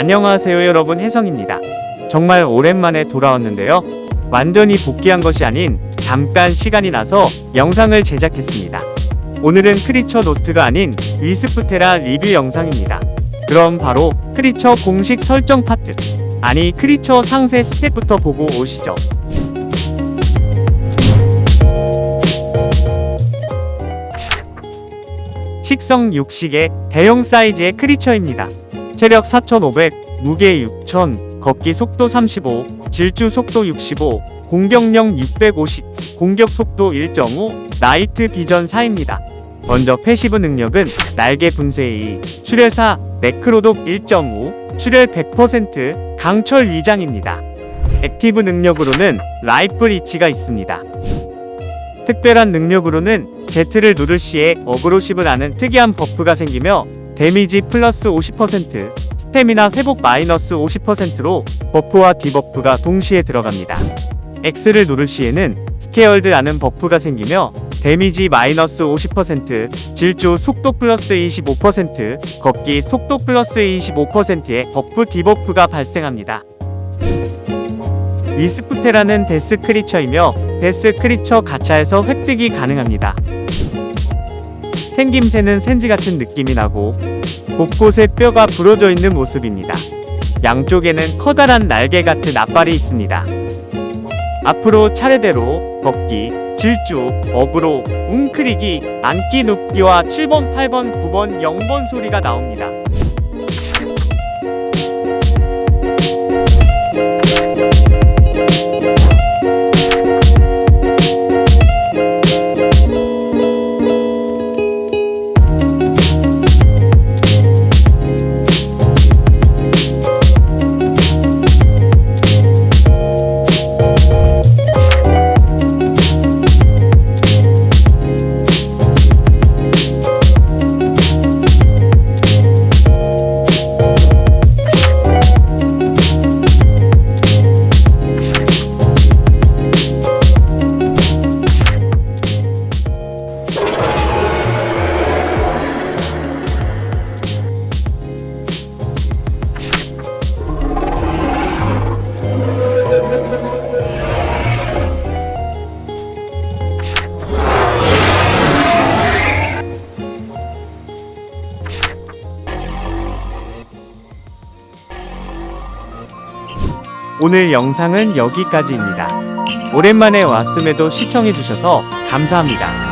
안녕하세요 여러분 혜성입니다. 정말 오랜만에 돌아왔는데요. 완전히 복귀한 것이 아닌 잠깐 시간이 나서 영상을 제작했습니다. 오늘은 크리처 노트가 아닌 위스프테라 리뷰 영상입니다. 그럼 바로 크리처 공식 설정 파트 아니 크리처 상세 스텝부터 보고 오시죠. 식성 육식의 대형 사이즈의 크리처입니다. 체력 4500, 무게 6000, 걷기 속도 35, 질주 속도 65, 공격력 650, 공격 속도 1.5, 나이트 비전 4입니다. 먼저 패시브 능력은 날개 분쇄 2, 출혈 4, 매크로독 1.5, 출혈 100%, 강철 위장입니다. 액티브 능력으로는 라이플 이치가 있습니다. 특별한 능력으로는 Z를 누를 시에 어그로십을 하는 특이한 버프가 생기며 데미지 플러스 50%, 스태미나 회복 마이너스 50%로 버프와 디버프가 동시에 들어갑니다. X를 누를 시에는 스케얼드라는 버프가 생기며 데미지 마이너스 50%, 질주 속도 플러스 25%, 걷기 속도 플러스 25%의 버프 디버프가 발생합니다. 위스프테라는 데스 크리처이며 데스 크리처 가차에서 획득이 가능합니다. 생김새는 센지 같은 느낌이 나고 곳곳에 뼈가 부러져 있는 모습입니다. 양쪽에는 커다란 날개 같은 앞발이 있습니다. 앞으로 차례대로 걷기, 질주, 어그로, 웅크리기, 앉기 눕기와 7번, 8번, 9번, 0번 소리가 나옵니다. 오늘 영상은 여기까지입니다. 오랜만에 왔음에도 시청해주셔서 감사합니다.